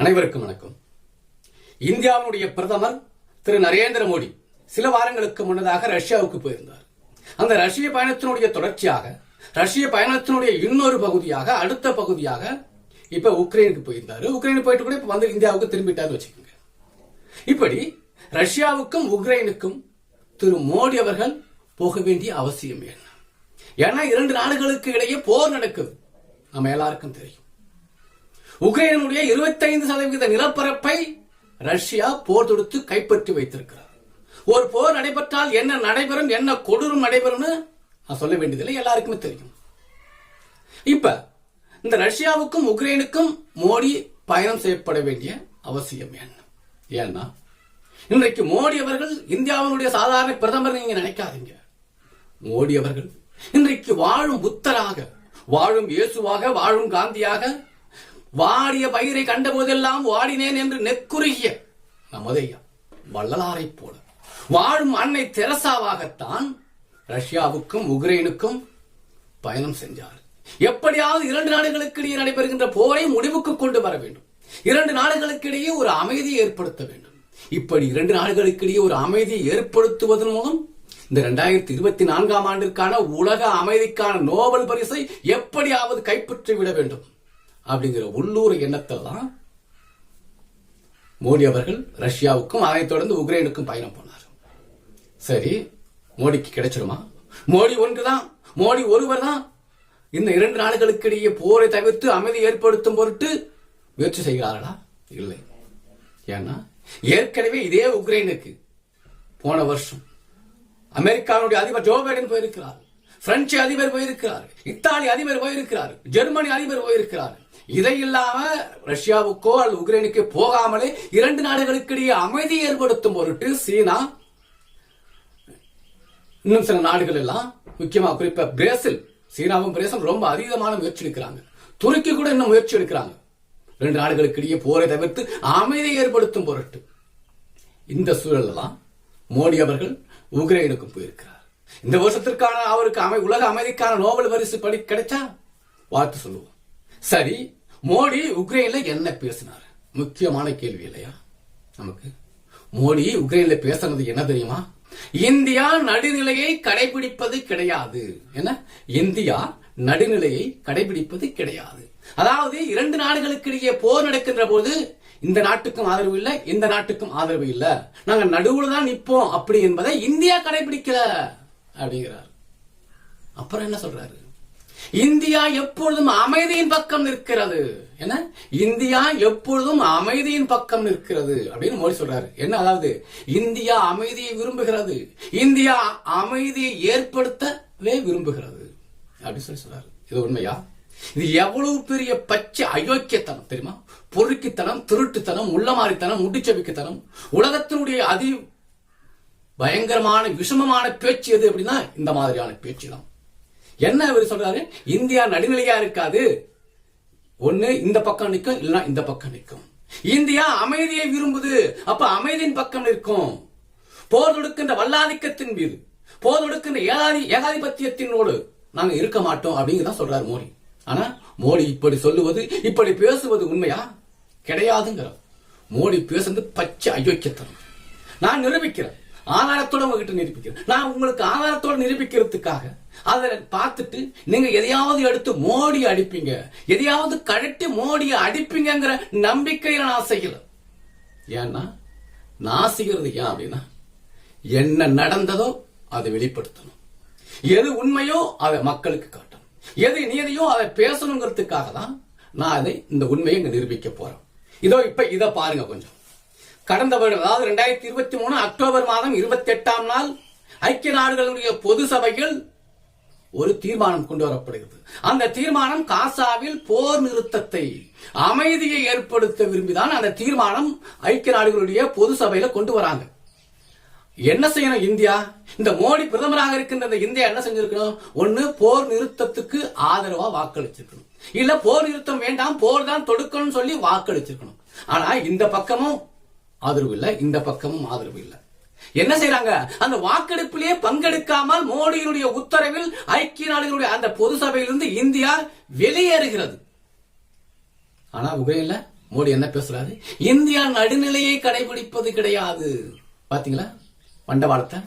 அனைவருக்கும் வணக்கம். இந்தியாவினுடைய பிரதமர் திரு நரேந்திர மோடி சில வாரங்களுக்கு முன்னதாக ரஷ்யாவுக்கு போயிருந்தார். அந்த ரஷ்ய பயணத்தினுடைய தொடர்ச்சியாக ரஷ்ய பயணத்தினுடைய இன்னொரு பகுதியாக அடுத்த பகுதியாக இப்ப உக்ரைனுக்கு போயிருந்தாரு. உக்ரைனுக்கு போயிட்டு கூட இப்ப வந்து இந்தியாவுக்கு திரும்பிட்டாரு வச்சுக்கோங்க. இப்படி ரஷ்யாவுக்கும் உக்ரைனுக்கும் திரு மோடி அவர்கள் போக வேண்டிய அவசியம் என்ன? ஏன்னா இரண்டு நாடுகளுக்கு இடையே போர் நடக்குது. நம்ம எல்லாருக்கும் தெரியும். உக்ரைனுடைய 25% சதவீத நிலப்பரப்பை ரஷ்யா போர் தொடுத்து கைப்பற்றி வைத்திருக்கிறார். ஒரு போர் நடைபெற்றால் என்ன நடைபெறும் என்ன கொடூரம் நடைபெறும்னு நான் சொல்ல வேண்டியதில்லை எல்லாருக்குமே தெரியும். இப்ப இந்த ரஷ்யாவுக்கும் உக்ரைனுக்கும் மோடி பயணம் செய்யப்பட வேண்டிய அவசியம் என்ன? ஏன்னா இன்றைக்கு மோடி அவர்கள் இந்தியாவினுடைய சாதாரண பிரதமர் நீங்க நினைக்காதீங்க. மோடி அவர்கள் இன்றைக்கு வாழும் புத்தராக வாழும் இயேசுவாக வாழும் காந்தியாக வாடிய பயிரை கண்ட போதெல்லாம் வாடினேன் என்று நெக்குறுகிய நமதையா வள்ளலாரை போல. வாழும் அன்னை தெரசாவாகத்தான் ரஷ்யாவுக்கும் உக்ரைனுக்கும் பயணம் செஞ்சார் எப்படியாவது இரண்டு நாடுகளுக்கு இடையே நடைபெறுகின்ற போரை முடிவுக்கு கொண்டு வர வேண்டும். இரண்டு நாடுகளுக்கு இடையே ஒரு அமைதியை ஏற்படுத்த வேண்டும். இப்படி இரண்டு நாடுகளுக்கு இடையே ஒரு அமைதியை ஏற்படுத்துவதன் மூலம் இந்த இரண்டாயிரத்தி இருபத்தி நான்காம் ஆண்டிற்கான உலக அமைதிக்கான நோபல் பரிசை எப்படியாவது கைப்பற்றி விட வேண்டும். அப்படிங்கிற உள்ளூர் எண்ணத்தில் தான் மோடி அவர்கள் ரஷ்யாவுக்கும் அதைத் தொடர்ந்து உக்ரைனுக்கும் பயணம் போனார் சரி மோடிக்கு கிடைச்சிருமா மோடி ஒன்று தான் மோடி ஒருவர் தான் இந்த இரண்டு நாடுகளுக்கு இடையே போரை தவிர்த்து அமைதி ஏற்படுத்தும் பொருட்டு முயற்சி செய்கிறார்களா? இல்லை. ஏன்னா ஏற்கனவே இதே உக்ரைனுக்கு போன வருஷம் அமெரிக்காவுடைய அதிபர் ஜோ பைடன் போயிருக்கிறார். பிரெஞ்சு அதிபர் போயிருக்கிறார். இத்தாலி அதிபர் போயிருக்கிறார். ஜெர்மனி அதிபர் போயிருக்கிறார். இதை இல்லாம ரஷ்யாவுக்கோ அல்லது உக்ரைனுக்கு போகாமலே இரண்டு நாடுகளுக்கு இடையே அமைதி ஏற்படுத்தும் பொருட்டு சீனா இன்னும் சில நாடுகள் எல்லாம் முக்கியமா குறிப்பா பிரேசில் சீனாவும் பிரேசில் ரொம்ப அதீதமான முயற்சி எடுக்கிறாங்க. துருக்கி கூட இன்னும் முயற்சி எடுக்கிறாங்க. ரெண்டு நாடுகளுக்கு இடையே போரை தவிர்த்து அமைதியை ஏற்படுத்தும் பொருட்டு. இந்த சூழல்லலாம் மோடி அவர்கள் உக்ரைனுக்கு போயிருக்கிறார். இந்த வருஷத்திற்கான அவருக்கு அமை உலக அமைதிக்கான நோபல் பரிசு படி கிடைச்சா? வாழ்த்து சொல்லுவோம். சரி மோடி உக்ரைன்ல என்ன பேசினார்? முக்கியமான கேள்வி இல்லையா? நமக்கு. மோடி உக்ரைன்ல பேசுனது என்ன தெரியுமா? இந்தியா நடுநிலையை கடைபிடிப்பது கிடையாது. என்ன? இந்தியா நடுநிலையை கடைபிடிப்பது கிடையாது. அதாவது இரண்டு நாடுகளுக்கு இடையே போர் நடக்கின்ற போது இந்த நாட்டுக்கும் ஆதரவு இல்ல இந்த நாட்டுக்கும் ஆதரவு இல்ல. நாங்க நடுவுல தான் நிப்போம் அப்படி என்பதை இந்தியா கடைபிடிக்கல அப்படிங்கிறார். அப்புறம் என்ன சொல்றாரு? இந்தியா எப்பொழுதும் அமைதியின் பக்கம் நிற்கிறது. என்ன? இந்தியா எப்பொழுதும் அமைதியின் பக்கம் நிற்கிறது அப்படின்னு மோடி சொல்றாரு. என்ன அதாவது? இந்தியா அமைதியை விரும்புகிறது. இந்தியா அமைதியை ஏற்படுத்தவே விரும்புகிறது. அப்படின்னு சொல்லி சொல்றாரு. இது உண்மையா? இது எவ்வளவு பெரிய பச்சை அயோக்கியத்தனம் தெரியுமா? பொறுக்கித்தனம் திருட்டுத்தனம் உள்ளமாரித்தனம் முடிச்சபிக்குத்தனம் உலகத்தினுடைய அதி பயங்கரமான விஷமமான பேச்சு எது அப்படின்னா இந்த மாதிரியான பேச்சு தான் என்ன அவர் சொல்றாரு? இந்தியா நடுநிலையா இருக்காது. ஒண்ணு இந்த பக்கம் நிற்கும் இல்லைன்னா இந்த பக்கம் நிற்கும். இந்தியா அமைதியை விரும்புது. அப்ப அமைதியின் பக்கம் நிற்கும். போர் தொடுக்கின்ற வல்லாதிக்கத்தின் மீது போர் தொடுக்கின்ற ஏகாதி ஏகாதிபத்தியத்தினோடு நாங்க இருக்க மாட்டோம் அப்படிங்கிறத சொல்றாரு மோடி. ஆனா மோடி இப்படி சொல்லுவது இப்படி பேசுவது உண்மையா? கிடையாதுங்கிறார் மோடி பேசுறது பச்சை அயோக்கியத்தனம். நான் நிரூபிக்கிறேன். ஆதாரத்தோட உங்ககிட்ட நிரூபிக்கிறேன். நான் உங்களுக்கு ஆதாரத்தோட நிரூபிக்கிறதுக்காக அதை பார்த்துட்டு நீங்க எதையாவது எடுத்து மோடி அடிப்பீங்க. எதையாவது கழட்டி மோடியை அடிப்பீங்கிற நம்பிக்கையில நான் செய்யல. ஏன்னா நான் செய்யறது ஏன் அப்படின்னா என்ன நடந்ததோ அதை வெளிப்படுத்தணும். எது உண்மையோ அதை மக்களுக்கு காட்டணும். எது நீதியோ அதை பேசணுங்கிறதுக்காக தான் நான் அதை இந்த உண்மையை இங்க நிரூபிக்க போறேன். இதோ இப்ப இதை பாருங்க கொஞ்சம். கடந்த வருடம் அதாவது ரெண்டாயிரத்தி இருபத்தி மூணு அக்டோபர் மாதம் இருபத்தி எட்டாம் நாள் ஐக்கிய நாடுகளுடைய பொது சபையில் ஒரு தீர்மானம் கொண்டு வரப்படுகிறது. அந்த தீர்மானம் காசாவில் போர் நிறுத்தத்தை அமைதியை ஏற்படுத்த விரும்பிதான் அந்த தீர்மானம் ஐக்கிய நாடுகளுடைய பொது சபையில கொண்டு வராங்க. என்ன செய்யணும் இந்தியா? இந்த மோடி பிரதமராக இருக்கின்ற இந்த இந்தியா என்ன செஞ்சிருக்கணும்? ஒன்னு போர் நிறுத்தத்துக்கு ஆதரவா வாக்களிச்சிருக்கணும். இல்ல போர் நிறுத்தம் வேண்டாம் போர் தான் தொடுக்கணும்னு சொல்லி வாக்களிச்சிருக்கணும். ஆனா இந்த பக்கமும் ஆதரவு இல்ல இந்த பக்கமும் ஆதரவு இல்ல. என்ன செய்யறாங்க அந்த வாக்கெடுப்பிலேயே பங்கெடுக்காமல் மோடியினுடைய உத்தரவில் ஐக்கிய நாடுகளுடைய அந்த பொது சபையிலிருந்து இந்தியா வெளியேறுகிறது. ஆனா உக்ரைன்ல மோடி என்ன பேசுறாரு? இந்தியா நடுநிலையை கடைபிடிப்பது கிடையாது. பாத்தீங்களா? பண்டவாளத்தை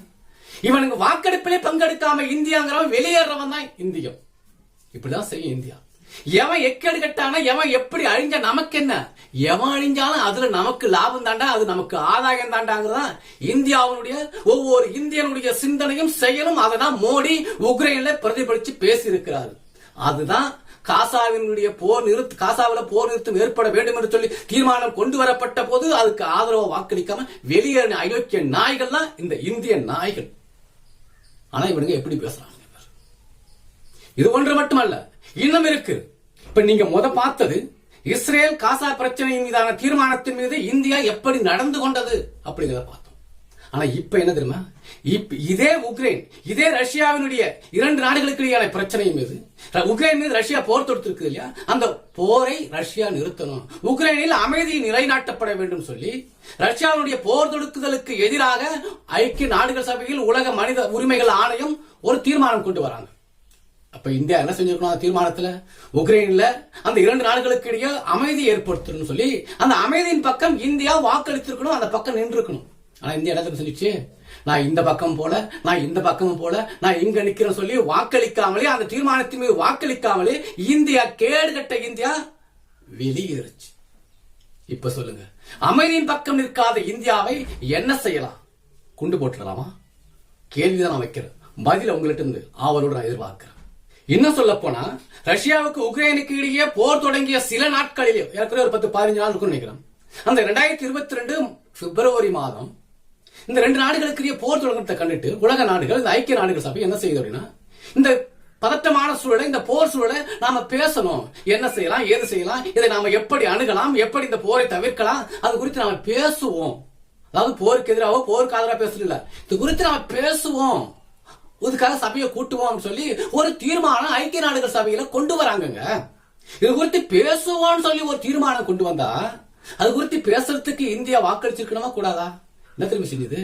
இவனுக்கு வாக்கெடுப்பிலே பங்கெடுக்காம இந்தியாங்கிறவன் வெளியேறவன் தான் இந்தியம் இப்படிதான் செய்யும் இந்தியா. எவன் எக்கேடு கட்டானா எவன் எப்படி அழிஞ்சா நமக்கு என்ன எவன் அழிஞ்சாலும் அதுல நமக்கு லாபம் தாண்டா அது நமக்கு ஆதாயம் தாண்டாங்கிறதா இந்தியாவுடைய ஒவ்வொரு இந்தியனுடைய சிந்தனையும் செயலும் அதை மோடி உக்ரைன்ல பிரதிபலிச்சு பேசி இருக்கிறாரு அதுதான் காசாவினுடைய போர் நிறுத்து காசாவில போர் நிறுத்தம் ஏற்பட வேண்டும் என்று சொல்லி தீர்மானம் கொண்டு வரப்பட்ட போது அதுக்கு ஆதரவு வாக்களிக்காம வெளியேறின அயோக்கிய நாய்கள் தான் இந்த இந்திய நாய்கள். ஆனா இவனுங்க எப்படி பேசுறாங்க? இது ஒன்று மட்டுமல்ல இன்னும் இருக்கு. இப்ப நீங்க முத பார்த்தது இஸ்ரேல் காசா பிரச்சனையின் மீதான தீர்மானத்தின் மீது இந்தியா எப்படி நடந்து கொண்டது அப்படிங்கிறத பார்த்தோம். ஆனா இப்ப என்ன தெரியுமா? இப்ப இதே உக்ரைன் இதே ரஷ்யாவினுடைய இரண்டு நாடுகளுக்கு இடையான பிரச்சனை மீது உக்ரைன் மீது ரஷ்யா போர் தொடுத்திருக்கு இல்லையா? அந்த போரை ரஷ்யா நிறுத்தணும். உக்ரைனில் அமைதி நிலைநாட்டப்பட வேண்டும் சொல்லி ரஷ்யாவினுடைய போர் தொடுக்குதலுக்கு எதிராக ஐக்கிய நாடுகள் சபையில் உலக மனித உரிமைகள் ஆணையம் ஒரு தீர்மானம் கொண்டு வராங்க. அப்ப இந்தியா என்ன செஞ்சிருக்கணும் அந்த தீர்மானத்துல? உக்ரைன்ல அந்த இரண்டு நாடுகளுக்கு இடையே அமைதி ஏற்படுத்தணும்னு சொல்லி அந்த அமைதியின் பக்கம் இந்தியா வாக்களித்திருக்கணும் அந்த பக்கம் நின்று இருக்கணும் ஆனா இந்தியா என்ன செஞ்சிச்சு? நான் இந்த பக்கம் போல நான் இந்த பக்கமும் போல நான் இங்க நிக்கிறேன் சொல்லி வாக்களிக்காமலே அந்த தீர்மானத்தின் மீது வாக்களிக்காமலே இந்தியா கேடுகட்ட இந்தியா வெளியேறுச்சு. இப்ப சொல்லுங்க. அமைதியின் பக்கம் நிற்காத இந்தியாவை என்ன செய்யலாம்? குண்டு போட்டுடலாமா? கேள்விதான் நான் வைக்கிறேன். பதில உங்கள்கிட்ட இருந்து ஆவலோடு நான் எதிர்பார்க்கிறேன். இன்னும் சொல்ல போனா ரஷ்யாவுக்கு உக்ரைனுக்கு இடையே போர் தொடங்கிய சில நாட்களிலே ஏற்கனவே ஒரு பத்து பதினஞ்சு நாள் இருக்கும்னு நினைக்கிறேன். அந்த ரெண்டாயிரத்தி இருபத்தி ரெண்டு பிப்ரவரி மாதம் இந்த ரெண்டு நாடுகளுக்கு போர் தொடங்கத்தை கண்டுட்டு உலக நாடுகள் இந்த ஐக்கிய நாடுகள் சபை என்ன செய்யுது அப்படின்னா இந்த பதட்டமான சூழலை இந்த போர் சூழலை நாம பேசணும். என்ன செய்யலாம் ஏது செய்யலாம் இதை நாம எப்படி அணுகலாம் எப்படி இந்த போரை தவிர்க்கலாம் அது குறித்து நாம பேசுவோம். அதாவது போருக்கு எதிராக போருக்கு ஆதரவா பேசல இது குறித்து நாம பேசுவோம். இதுக்காக சபையை கூட்டுவோம்னு சொல்லி ஒரு தீர்மானம் ஐக்கிய நாடுகள் சபையில கொண்டு வராங்கங்க. இது குறித்து பேசுவோம்னு சொல்லி ஒரு தீர்மானம் கொண்டு வந்தா அது குறித்து பேசுறதுக்கு இந்தியா வாக்களிச்சிருக்கணுமா கூடாதா? என்ன திரும்பி செஞ்சது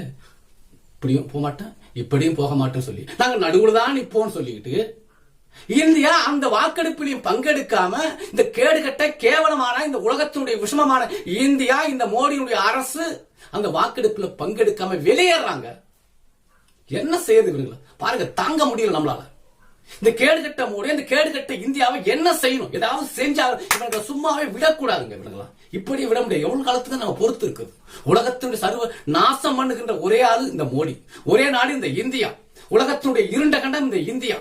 இப்படியும் போக மாட்டேன் இப்படியும் போக மாட்டேன்னு சொல்லி. நாங்க நடுவுல தான் நிப்போம்னு சொல்லிக்கிட்டு இந்தியா அந்த வாக்கெடுப்பிலையும் பங்கெடுக்காம இந்த கேடுகட்ட கேவலமான இந்த உலகத்தினுடைய விஷமமான இந்தியா இந்த மோடியினுடைய அரசு அந்த வாக்கெடுப்புல பங்கெடுக்காம வெளியேறாங்க. என்ன செய்யுது இவங்கள பாருங்க தாங்க முடியல நம்மளால. இந்த கேடுகட்ட மோடி இந்த கேடுகட்ட இந்தியாவை என்ன செய்யணும்? ஏதாவது செஞ்சா இவங்களை சும்மாவே விடக்கூடாதுங்க இவங்களாம் இப்படி விட முடியாது. எவ்வளவு காலத்துக்கு நம்ம பொறுத்து இருக்குது? உலகத்தினுடைய சர்வ நாசம் பண்ணுகின்ற ஒரே ஆளு இந்த மோடி. ஒரே நாடு இந்த இந்தியா. உலகத்தினுடைய இருண்ட கண்டம் இந்த இந்தியா.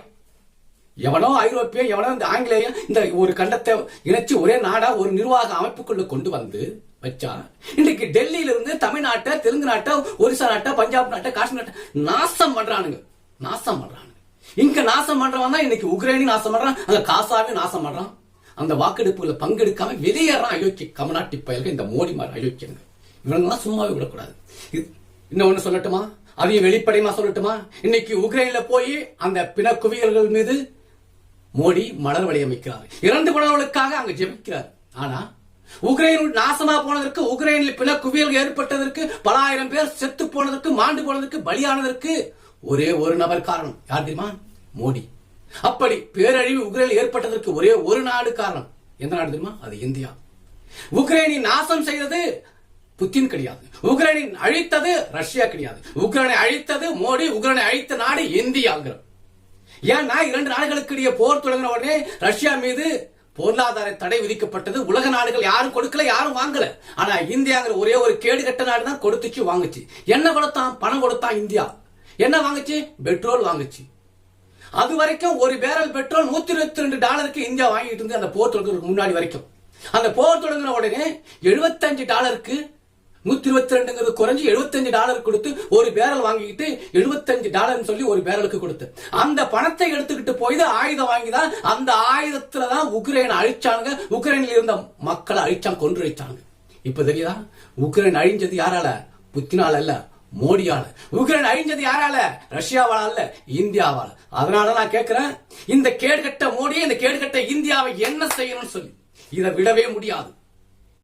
எவனோ ஐரோப்பிய எவனோ இந்த ஆங்கிலேயம் இந்த ஒரு கண்டத்தை இணைச்சு ஒரே நாடா ஒரு நிர்வாக அமைப்புக்குள்ள கொண்டு வந்து வச்சா இன்னைக்கு டெல்லியில இருந்து தமிழ்நாட்டை தெலுங்கு நாட்டை ஒரிசா நாட்டை பஞ்சாப் நாட்டை காஷ்மீர் நாட்டை நாசம் பண்றானுங்க. நாசம் பண்றானுங்க. இங்க நாசம் பண்றவன் தான் இன்னைக்கு உக்ரைனி நாசம் பண்றான் அங்க காசாவையும் நாசம் பண்றான். அந்த வாக்கெடுப்புல பங்கெடுக்காம வெளியேறான் அயோக்கிய கமநாட்டி பயல்கள் இந்த மோடி மாதிரி அயோக்கியங்க இவங்கெல்லாம் சும்மாவே விடக்கூடாது. இன்னும் ஒண்ணு சொல்லட்டுமா? அதையும் வெளிப்படையமா சொல்லட்டுமா? இன்னைக்கு உக்ரைன்ல போய் அந்த பிண குவியல்கள் மீது மோடி மலர் வடிவமைக்கிறார் இரண்டு குணங்களுக்காக அங்க ஜெபிக்கிறார். ஆனா உக்ரைன் நாசமா போனதற்கு உக்ரைனில் பிற குவியல் ஏற்பட்டதற்கு பல ஆயிரம் பேர் செத்து போனதற்கு மாண்டு போனதற்கு பலியானதற்கு ஒரே ஒரு நபர் காரணம். யார் தெரியுமா? மோடி. அப்படி பேரழிவு உக்ரைனில் ஏற்பட்டதற்கு ஒரே ஒரு நாடு காரணம். எந்த நாடு தெரியுமா? அது இந்தியா. உக்ரைனை நாசம் செய்தது புத்தின் கிடையாது. உக்ரைனை அழித்தது ரஷ்யா கிடையாது. உக்ரைனை அழித்தது மோடி உக்ரைனை அழித்த நாடு இந்தியாங்கிற. ஏன்னா இரண்டு நாடுகளுக்கு இடையே போர் தொடங்கின உடனே ரஷ்யா மீது பொருளாதார தடை விதிக்கப்பட்டது. உலக நாடுகள் யாரும் கொடுக்கல யாரும் வாங்கல. ஆனா இந்தியாங்கிற ஒரே ஒரு கேடு கட்ட நாடு தான் கொடுத்துச்சு வாங்குச்சு. என்ன கொடுத்தான்? பணம் கொடுத்தான் இந்தியா. என்ன வாங்குச்சு? பெட்ரோல் வாங்குச்சு. அது வரைக்கும் ஒரு பேரல் பெட்ரோல் நூத்தி இருபத்தி ரெண்டு டாலருக்கு இந்தியா வாங்கிட்டு இருந்து அந்த போர் தொடங்குறதுக்கு முன்னாடி வரைக்கும். அந்த போர் தொடங்கின உடனே 75 டாலருக்கு நூத்தி இருபத்தி ரெண்டுங்கிறது குறைஞ்சு 75 டாலர் கொடுத்து ஒரு பேரல் வாங்கிக்கிட்டு 75 டாலர்னு சொல்லி ஒரு பேரலுக்கு கொடுத்து. அந்த பணத்தை எடுத்துக்கிட்டு போய் தான் ஆயுதம் வாங்கிதான் அந்த ஆயுதத்துல தான் உக்ரைன் அழிச்சானுங்க. உக்ரைனில் இருந்த மக்களை அழிச்சான் கொன்று அழிச்சாங்க இப்ப தெரியுதா? உக்ரைன் அழிஞ்சது யாரால? புத்தினால அல்ல மோடியால. உக்ரைன் அழிஞ்சது யாரால? ரஷ்யாவால அல்ல இந்தியாவால. அதனால நான் கேட்கிறேன் இந்த கேடுகட்ட மோடியை இந்த கேடுகட்ட இந்தியாவை என்ன செய்யணும்னு சொல்லி. இதை விடவே முடியாது.